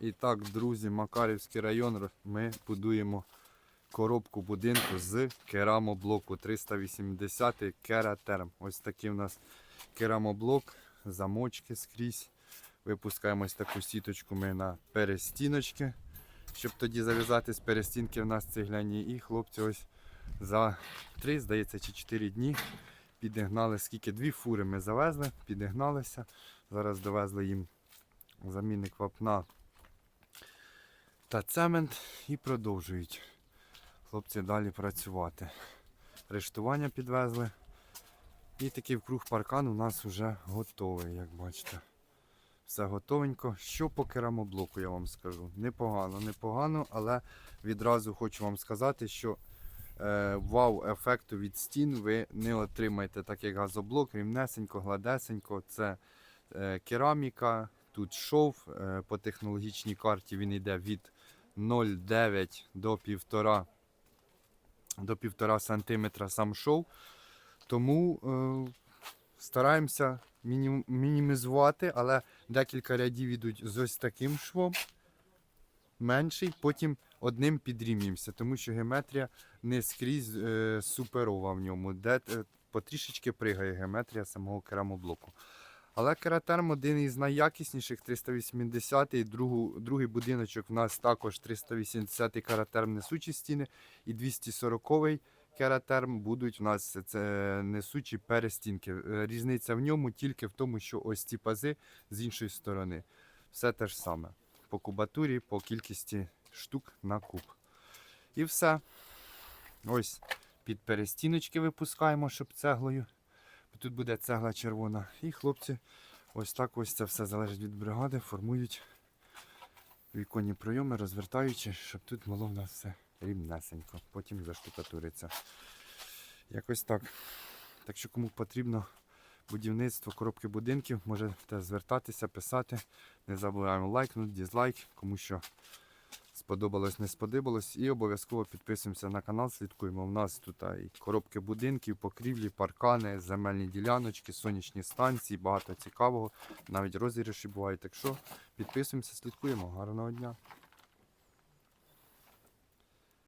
І так, друзі, Макарівський район. Ми будуємо коробку будинку з керамоблоку 380 кератерм. Ось такий у нас керамоблок, замочки скрізь. Випускаємо ось таку сіточку ми на перестіночки, щоб тоді зав'язати з перестінки в нас цегляні. І хлопці ось за 3, здається, чи 4 дні підігнали, скільки дві фури ми завезли, підігналися. Зараз довезли їм замінник вапна та цемент і продовжують хлопці далі працювати. Рештування підвезли. І такий вкруг паркан у нас вже готовий, як бачите. Все готовенько. Що по керамоблоку, я вам скажу. Непогано, непогано, але відразу хочу вам сказати, що е, вау-ефекту від стін ви не отримаєте, так як газоблок, рівнесенько, гладесенько. Це е, кераміка, тут шов. Е, по технологічній карті він йде від 0,9 до 1,5 до 1,5 см сам шов. Тому е, стараємося міні- мінімізувати, але декілька рядів йдуть з ось таким швом. Менший, потім одним підрівнюємося, тому що геометрія не скрізь е, суперова в ньому, де е, потрішечки пригає геометрія самого керамоблоку. Але кератерм один із найякісніших 380 й другий будиночок в нас також 380 й кератерм несучі стіни і 240 й кератерм будуть у нас це несучі перестінки. Е, Різниця в ньому тільки в тому, що ось ці пази з іншої сторони. Все те ж саме. По кубатурі, по кількості штук на куб. І все. Ось під перестіночки випускаємо, щоб цеглою. Тут буде цегла червона. І хлопці, ось так ось це все залежить від бригади, формують віконні прийоми, розвертаючи, щоб тут було в нас все рівнесенько. Потім заштукатуриться. Якось так. Так що кому потрібно будівництво коробки будинків, можете звертатися, писати. Не забуваємо лайкнути, дізлайк, кому що сподобалось, не сподобалось. І обов'язково підписуємося на канал, слідкуємо. У нас тут і коробки будинків, покрівлі, паркани, земельні діляночки, сонячні станції, багато цікавого. Навіть розіграші бувають. Так що підписуємося, слідкуємо. Гарного дня!